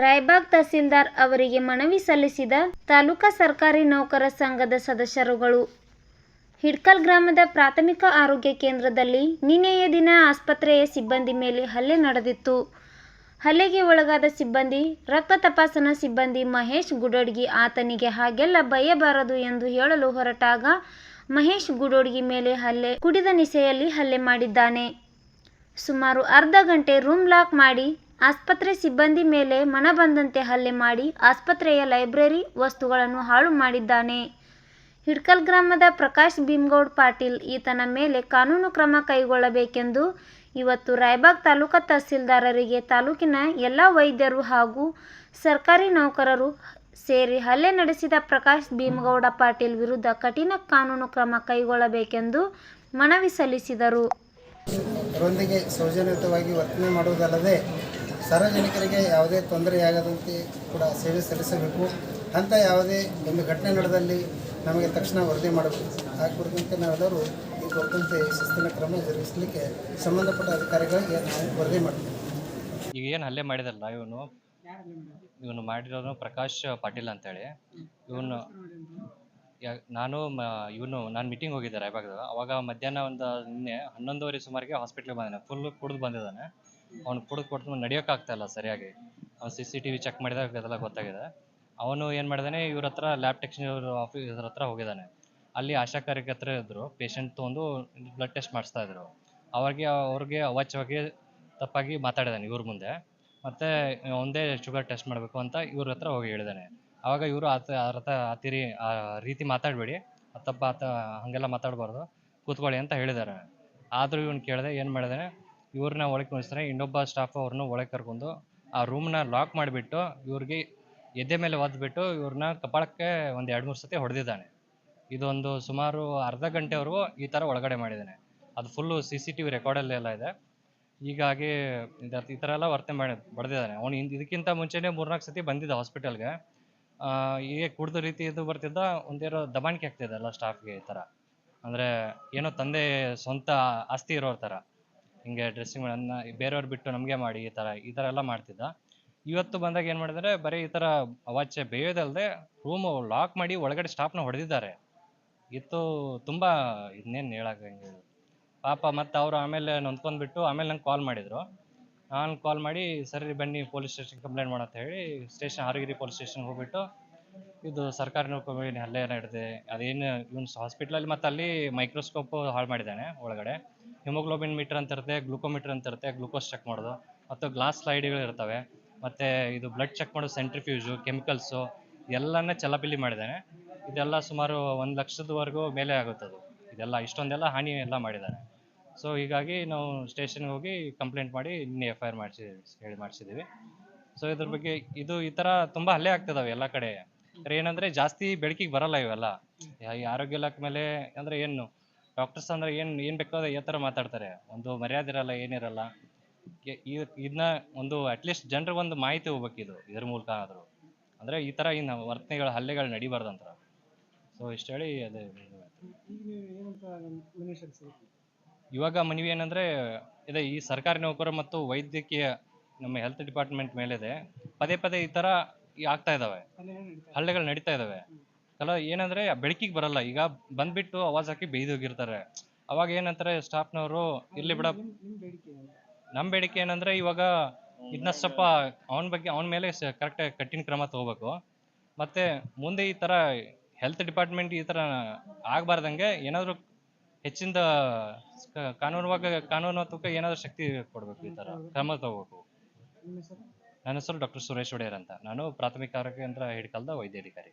ರಾಯಬಾಗ್ ತಹಸೀಲ್ದಾರ್ ಅವರಿಗೆ ಮನವಿ ಸಲ್ಲಿಸಿದ ತಾಲೂಕಾ ಸರ್ಕಾರಿ ನೌಕರ ಸಂಘದ ಸದಸ್ಯರುಗಳು. ಹಿಡ್ಕಲ್ ಗ್ರಾಮದ ಪ್ರಾಥಮಿಕ ಆರೋಗ್ಯ ಕೇಂದ್ರದಲ್ಲಿ ನಿನ್ನೆಯ ದಿನ ಆಸ್ಪತ್ರೆಯ ಸಿಬ್ಬಂದಿ ಮೇಲೆ ಹಲ್ಲೆ ನಡೆದಿತ್ತು. ಹಲ್ಲೆಗೆ ಒಳಗಾದ ಸಿಬ್ಬಂದಿ, ರಕ್ತ ತಪಾಸಣಾ ಸಿಬ್ಬಂದಿ ಮಹೇಶ್ ಗುಡೋಡ್ಗಿ ಆತನಿಗೆ ಹಾಗೆಲ್ಲ ಬಯ್ಯಬಾರದು ಎಂದು ಹೇಳಲು ಹೊರಟಾಗ ಮಹೇಶ್ ಗುಡೋಡ್ಗಿ ಮೇಲೆ ಹಲ್ಲೆ, ಕುಡಿದ ನಿಸೆಯಲ್ಲಿ ಹಲ್ಲೆ ಮಾಡಿದ್ದಾನೆ. ಸುಮಾರು ಅರ್ಧ ಗಂಟೆ ರೂಮ್ ಲಾಕ್ ಮಾಡಿ ಆಸ್ಪತ್ರೆ ಸಿಬ್ಬಂದಿ ಮೇಲೆ ಮನಬಂದಂತೆ ಹಲ್ಲೆ ಮಾಡಿ ಆಸ್ಪತ್ರೆಯ ಲೈಬ್ರರಿ ವಸ್ತುಗಳನ್ನು ಹಾಳು ಮಾಡಿದ್ದಾನೆ. ಹಿಡ್ಕಲ್ ಗ್ರಾಮದ ಪ್ರಕಾಶ್ ಭೀಮಗೌಡ ಪಾಟೀಲ್ ಈತನ ಮೇಲೆ ಕಾನೂನು ಕ್ರಮ ಕೈಗೊಳ್ಳಬೇಕೆಂದು ಇವತ್ತು ರಾಯಬಾಗ್ ತಾಲೂಕಾ ತಹಸೀಲ್ದಾರರಿಗೆ ತಾಲೂಕಿನ ಎಲ್ಲ ವೈದ್ಯರು ಹಾಗೂ ಸರ್ಕಾರಿ ನೌಕರರು ಸೇರಿ ಹಲ್ಲೆ ನಡೆಸಿದ ಪ್ರಕಾಶ್ ಭೀಮಗೌಡ ಪಾಟೀಲ್ ವಿರುದ್ಧ ಕಠಿಣ ಕಾನೂನು ಕ್ರಮ ಕೈಗೊಳ್ಳಬೇಕೆಂದು ಮನವಿ ಸಲ್ಲಿಸಿದರು. ಅವರೊಂದಿಗೆ ಸೌಜನ್ಯತವಾಗಿ ವರ್ತನೆ ಮಾಡುವುದಲ್ಲದೆ ಸಾರ್ವಜನಿಕರಿಗೆ ಯಾವುದೇ ತೊಂದರೆಯಾಗದಂತೆ ಕೂಡ ಸೇವೆ ಸಲ್ಲಿಸಬೇಕು. ಅಂತ ಯಾವುದೇ ಒಂದು ಘಟನೆ ನಡೆದಲ್ಲಿ ನಮಗೆ ತಕ್ಷಣ ವರದಿ ಮಾಡಬೇಕು. ಆ ಕುರಿತಂತೆ ನಾವೆಲ್ಲರೂ ಈ ಕುರಿತಂತೆ ಶಿಸ್ತಿನ ಕ್ರಮ ಜರುಗಿಸಲಿಕ್ಕೆ ಸಂಬಂಧಪಟ್ಟ ಅಧಿಕಾರಿಗಳಿಗೆ ನಾವು ವರದಿ ಮಾಡ್ತೀವಿ. ಈಗ ಏನು ಹಲ್ಲೆ ಮಾಡಿದಲ್ಲ ಇವನು? ಇವನು ಮಾಡಿರೋನು ಪ್ರಕಾಶ್ ಪಾಟೀಲ್ ಅಂತೇಳಿ. ಇವನು ನಾನು ಇವನು, ನಾನು ಮೀಟಿಂಗ್ ಹೋಗಿದ್ದೆ ರಾಯಬಾಗ್ದಾಗ. ಅವಾಗ ಮಧ್ಯಾಹ್ನ ಒಂದು ನಿನ್ನೆ ಹನ್ನೊಂದುವರೆ ಸುಮಾರಿಗೆ ಹಾಸ್ಪಿಟ್ಲಿಗೆ ಬಂದಿದ್ದಾನೆ. ಫುಲ್ ಕುಡಿದು ಬಂದಿದ್ದಾನೆ. ಅವ್ನು ಕುಡ್ದು ಕೊಟ್ಟು ನಡೆಯೋಕ್ಕಾಗ್ತಾ ಇಲ್ಲ ಸರಿಯಾಗಿ. ಅವ್ನು C C T V check ಮಾಡಿದಾಗ ಅದೆಲ್ಲ ಗೊತ್ತಾಗಿದೆ. ಅವನು ಏನು ಮಾಡಿದಾನೆ, ಇವ್ರ ಹತ್ರ ಲ್ಯಾಬ್ ಟೆಕ್ನಿಷಿಯನ್ ಆಫೀಸ್ ಇದ್ರ ಹತ್ರ ಹೋಗಿದ್ದಾನೆ ಅಲ್ಲಿ ಆಶಾ ಕಾರ್ಯಕರ್ತರ ಇದ್ದರು ಪೇಷಂಟ್ ತೊಗೊಂಡು ಬ್ಲಡ್ ಟೆಸ್ಟ್ ಮಾಡಿಸ್ತಾ ಇದ್ರು. ಅವ್ರಿಗೆ ಅವ್ರಿಗೆ ಅವಾಚ್ಯವಾಗಿ ತಪ್ಪಾಗಿ ಮಾತಾಡಿದಾನೆ ಇವ್ರ ಮುಂದೆ. ಮತ್ತೆ ಒಂದೇ ಶುಗರ್ ಟೆಸ್ಟ್ ಮಾಡಬೇಕು ಅಂತ ಇವ್ರ ಹತ್ರ ಹೋಗಿ ಹೇಳಿದಾನೆ. ಅವಾಗ ಇವರು ಆತ ಆತಿರಿ ಆ ರೀತಿ ಮಾತಾಡಬೇಡಿ. ತಪ್ಪ ಆತ ಹಾಗೆಲ್ಲ ಮಾತಾಡಬಾರ್ದು. ಕೂತ್ಕೊಳ್ಳಿ ಅಂತ ಹೇಳಿದ್ದಾರೆ ಆದರೂ ಇವ್ನು ಕೇಳಿದೆ ಏನು ಮಾಡಿದಾನೆ ಇವ್ರನ್ನ ಒಳಗೆ ಕಳಿಸ್ತಾರೆ. ಇನ್ನೊಬ್ಬ ಸ್ಟಾಫ್ ಅವ್ರನ್ನ ಒಳಗೆ ಕರ್ಕೊಂಡು ಆ ರೂಮ್ನ ಲಾಕ್ ಮಾಡಿಬಿಟ್ಟು ಇವ್ರಿಗೆ ಎದೆ ಮೇಲೆ ಒದ್ಬಿಟ್ಟು ಇವ್ರನ್ನ ಕಪಾಳಕ್ಕೆ ಒಂದು ಎರಡು ಮೂರು ಸತಿ ಹೊಡೆದಿದ್ದಾನೆ. ಇದೊಂದು ಸುಮಾರು ಅರ್ಧ ಗಂಟೆವರೆಗೂ ಈ ಥರ ಒಳಗಡೆ ಮಾಡಿದ್ದಾನೆ. ಅದು full C C T V ರೆಕಾರ್ಡಲ್ಲೆಲ್ಲ ಇದೆ. ಹೀಗಾಗಿ ಈ ಥರ ಎಲ್ಲ ವರ್ತನೆ ಮಾಡಿ ಬಡ್ದಿದ್ದಾನೆ. ಅವ್ನು ಇದಕ್ಕಿಂತ ಮುಂಚೆನೇ ಮೂರ್ನಾಲ್ಕು ಸತಿ ಬಂದಿದ್ದ ಹಾಸ್ಪಿಟಲ್ಗೆ ಹೀಗೆ ಕುಡ್ದ ರೀತಿ ಇದು ಬರ್ತಿದ್ದ ಒಂದೇನೋ ದಬಾಣಿಕೆ ಆಗ್ತಿದೆ ಎಲ್ಲ ಸ್ಟಾಫ್ಗೆ ಈ ಥರ ಅಂದರೆ ಏನೋ ತಂದೆ ಸ್ವಂತ ಆಸ್ತಿ ಇರೋರ ಥರ ಹಿಂಗೆ ಡ್ರೆಸ್ಸಿಂಗ್ ಮಾಡೋದನ್ನ ಬೇರೆಯವ್ರು ಬಿಟ್ಟು ನಮಗೆ ಮಾಡಿ ಈ ಥರ ಈ ಥರ ಎಲ್ಲ ಮಾಡ್ತಿದ್ದ. ಇವತ್ತು ಬಂದಾಗ ಏನು ಮಾಡಿದರೆ, ಬರೀ ಈ ಥರ ಅವಾಚ್ಯ ಬೇಯೋದಲ್ಲದೆ ರೂಮು ಲಾಕ್ ಮಾಡಿ ಒಳಗಡೆ ಸ್ಟಾಫ್ನ ಹೊಡೆದಿದ್ದಾರೆ. ಇತ್ತು ತುಂಬ ಇನ್ನೇನು ಹೇಳೋಕೆ ಪಾಪ ಮತ್ತು ಅವರು ಆಮೇಲೆ ನೊಂದ್ಕೊಂಡ್ಬಿಟ್ಟು ಆಮೇಲೆ ನಂಗೆ ಕಾಲ್ ಮಾಡಿದರು. ನಾನು ಕಾಲ್ ಮಾಡಿ, ಸರಿ ಬನ್ನಿ ಪೊಲೀಸ್ ಸ್ಟೇಷನ್ ಕಂಪ್ಲೇಂಟ್ ಮಾಡಂತ ಹೇಳಿ ಸ್ಟೇಷನ್ ಹಾರಗಿರಿ ಪೊಲೀಸ್ ಸ್ಟೇಷನ್ಗೆ ಹೋಗ್ಬಿಟ್ಟು, ಇದು ಸರ್ಕಾರಿ ನೌಕರಿ ಹಲ್ಲೆ ನಡೆದಿದೆ ಅದೇನು ಇವನು ಹಾಸ್ಪಿಟ್ಲಲ್ಲಿ ಮತ್ತು ಅಲ್ಲಿ ಮೈಕ್ರೋಸ್ಕೋಪ್ ಹಾಳು ಮಾಡಿದ್ದಾನೆ ಒಳಗಡೆ. ಹಿಮೋಗ್ಲೋಬಿನ್ ಮೀಟರ್ ಅಂತ ಇರುತ್ತೆ ಗ್ಲೂಕೋಮೀಟರ್ ಅಂತ ಇರುತ್ತೆ ಗ್ಲೂಕೋಸ್ ಚೆಕ್ ಮಾಡೋದು. ಮತ್ತು ಗ್ಲಾಸ್ ಸ್ಲೈಡ್ಗಳು ಇರ್ತವೆ. ಮತ್ತು ಇದು ಬ್ಲಡ್ ಚೆಕ್ ಮಾಡೋದು ಸೆಂಟ್ರಿಫ್ಯೂಜು ಕೆಮಿಕಲ್ಸು ಎಲ್ಲನೇ ಚಲಪಿಲಿ ಮಾಡಿದ್ದಾನೆ. ಇದೆಲ್ಲ ಸುಮಾರು ಒಂದು ಲಕ್ಷದವರೆಗೂ ಮೇಲೆ ಆಗುತ್ತೆ ಅದು. ಇದೆಲ್ಲ ಇಷ್ಟೊಂದೆಲ್ಲ ಹಾನಿ ಎಲ್ಲ ಮಾಡಿದ್ದಾನೆ ಸೊ ಹೀಗಾಗಿ ನಾವು ಸ್ಟೇಷನ್ಗೆ ಹೋಗಿ ಕಂಪ್ಲೇಂಟ್ ಮಾಡಿ ನಿನ್ನೆ ಎಫ್ ಐ ಆರ್ ಮಾಡಿಸಿ, ಹೇಳಿ ಮಾಡಿಸಿದ್ದೀವಿ. ಸೊ ಇದ್ರ ಬಗ್ಗೆ ಇದು ಈ ಥರ ತುಂಬ ಹಲ್ಲೆ ಆಗ್ತಿದಾವೆ ಎಲ್ಲ ಕಡೆ. ಏನಂದ್ರೆ ಜಾಸ್ತಿ ಬೆಳಕಿಗೆ ಬರಲ್ಲ ಇವೆಲ್ಲ. ಈ ಆರೋಗ್ಯ ಇಲಾಖೆ ಮೇಲೆ ಅಂದ್ರೆ ಏನು ಡಾಕ್ಟರ್ಸ್ ಅಂದ್ರೆ ಏನು ಏನು ಬೇಕಾದ್ರೆ ಈ ಥರ ಮಾತಾಡ್ತಾರೆ. ಒಂದು ಮರ್ಯಾದೆ ಇರಲ್ಲ, ಏನಿರಲ್ಲ. ಇದನ್ನ ಒಂದು ಅಟ್ಲೀಸ್ಟ್ ಜನರಿಗೆ ಒಂದು ಮಾಹಿತಿ ಹೋಗ್ಬೇಕು ಇದು, ಇದ್ರ ಮೂಲಕ ಆದರೂ. ಅಂದ್ರೆ ಈ ಥರ ಇನ್ನು ವರ್ತನೆಗಳು, ಹಲ್ಲೆಗಳು ನಡಿಬಾರ್ದಂತ ಸೊ ಇಷ್ಟು ಹೇಳಿ ಅದೇ ಇದು. ಇವಾಗ ಮನವಿ ಏನಂದ್ರೆ, ಇದೆ ಈ ಸರ್ಕಾರಿ ನೌಕರರು ಮತ್ತು ವೈದ್ಯಕೀಯ ನಮ್ಮ ಹೆಲ್ತ್ ಡಿಪಾರ್ಟ್ಮೆಂಟ್ ಮೇಲಿದೆ. ಪದೇ ಪದೇ ಈ ತರ ಆಗ್ತಾ ಇದಾವೆ. ಹಲ್ಲೆಗಳು ನಡೀತಾ ಇದಾವೆ. ಕಲ ಏನಂದ್ರೆ ಬೆಳಕಿಗೆ ಬರಲ್ಲ. ಈಗ ಬಂದ್ಬಿಟ್ಟು ಅವಾಜ್ ಹಾಕಿ ಬೇಯ್ದೋಗಿರ್ತಾರೆ ಅವಾಗ ಏನಂತಾರೆ ಸ್ಟಾಫ್ನವರು ಇಲ್ಲಿ ಬಿಡ ನಮ್ ಬೇಡಿಕೆ ಏನಂದ್ರೆ ಇವಾಗ ಇದನ್ನ ಸ್ವಲ್ಪ ಅವನ ಬಗ್ಗೆ ಅವನ ಮೇಲೆ ಕರೆಕ್ಟ್ ಕಠಿಣ ಕ್ರಮ ತಗೋಬೇಕು. ಮತ್ತೆ ಮುಂದೆ ಈ ತರ ಹೆಲ್ತ್ ಡಿಪಾರ್ಟ್ಮೆಂಟ್ ಈ ತರ ಆಗ್ಬಾರ್ದಂಗೆ ಏನಾದ್ರು ಹೆಚ್ಚಿಂದ ಕಾನೂನು ಕಾನೂನು ಕಾನೂನಾತ್ಮಕ ಏನಾದ್ರು ಶಕ್ತಿ ಕೊಡ್ಬೇಕು ಈ ತರ ಕ್ರಮ ತಗೋಬೇಕು. ನನ್ನ ಹೆಸರು ಡಾಕ್ಟರ್ ಸುರೇಶ್ ಒಡೆಯರ್ ಅಂತ. ನಾನು ಪ್ರಾಥಮಿಕ ಆರೋಗ್ಯ ಕೇಂದ್ರ ಹಿಡ್ಕಲ್ದ ವೈದ್ಯಾಧಿಕಾರಿ.